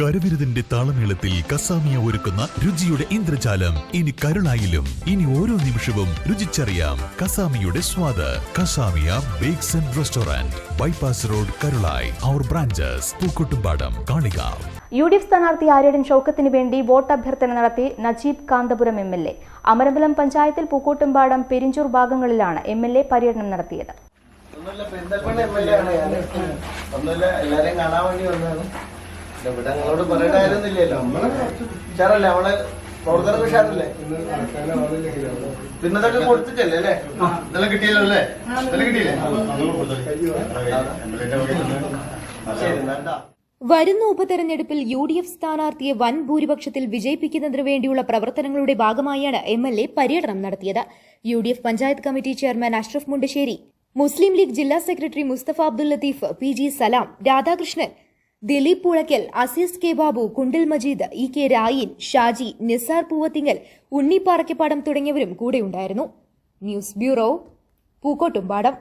കരവിരുതിന്റെ താളമേളത്തിൽ കസാമിയ ഒരുക്കുന്ന രുചിയുടെ ഇന്ദ്രജാലം. ഇനി കരുളായിലും ഇനി ഓരോ നിമിഷവും രുചിച്ചറിയാം കസാമിയുടെ സ്വാദ്. Kasamiya bakes and restaurant bypass road Karulayi. Our branches Pookkottumpadam Kalikavu. U D F സ്ഥാനാർത്ഥി ആര്യടൻ ഷൗക്കത്തിന് വേണ്ടി വോട്ട് അഭ്യർത്ഥന നടത്തി Najeeb Kanthapuram M L A. Amarambalam പഞ്ചായത്തിൽ പൂക്കോട്ടുംപാടം പെരിഞ്ചൂർ ഭാഗങ്ങളിലാണ് എം എൽ എ പര്യടനം നടത്തിയത്. ഒന്നുമില്ല പെരിന്തൽമണ്ണ എം എൽ എ ആണ്. ഞാൻ ഒന്നുമില്ല എല്ലാരെയും കാണാൻ വേണ്ടി വന്നതാണ്. ഇവിടെ നിങ്ങളോട് പറയേണ്ട കാര്യമൊന്നുമില്ലല്ലോ. ഉഷാറല്ലേ? നമ്മളെ പ്രവർത്തനം ഉഷാറല്ലേ? പിന്നെ ഇതൊക്കെ കൊടുത്തിട്ടല്ലേ അല്ലേ? ഇതെല്ലാം കിട്ടിയല്ലോ അല്ലേ? ഇതെല്ലാം കിട്ടിയില്ലേ? ശരി വേണ്ട വരുന്ന ഉപതെരഞ്ഞെടുപ്പിൽ യു ഡി എഫ് സ്ഥാനാർത്ഥിയെ വൻ ഭൂരിപക്ഷത്തിൽ വിജയിപ്പിക്കുന്നതിനു വേണ്ടിയുള്ള പ്രവർത്തനങ്ങളുടെ ഭാഗമായാണ് എം എൽ എ പര്യടനം നടത്തിയത്. U D F panchayat committee chairman Ashraf Mundasseri Muslim League ജില്ലാ secretary Mustafa Abdul Latheef P G Salam Radhakrishnan Dileep Pulaykkal Azeez K Babu Kundil Majeed E K Rayin Shaji Nisar Poovathingal Unni Parakkappadam തുടങ്ങിയവരും കൂടെയുണ്ടായിരുന്നു. News bureau Pookkottumpadam.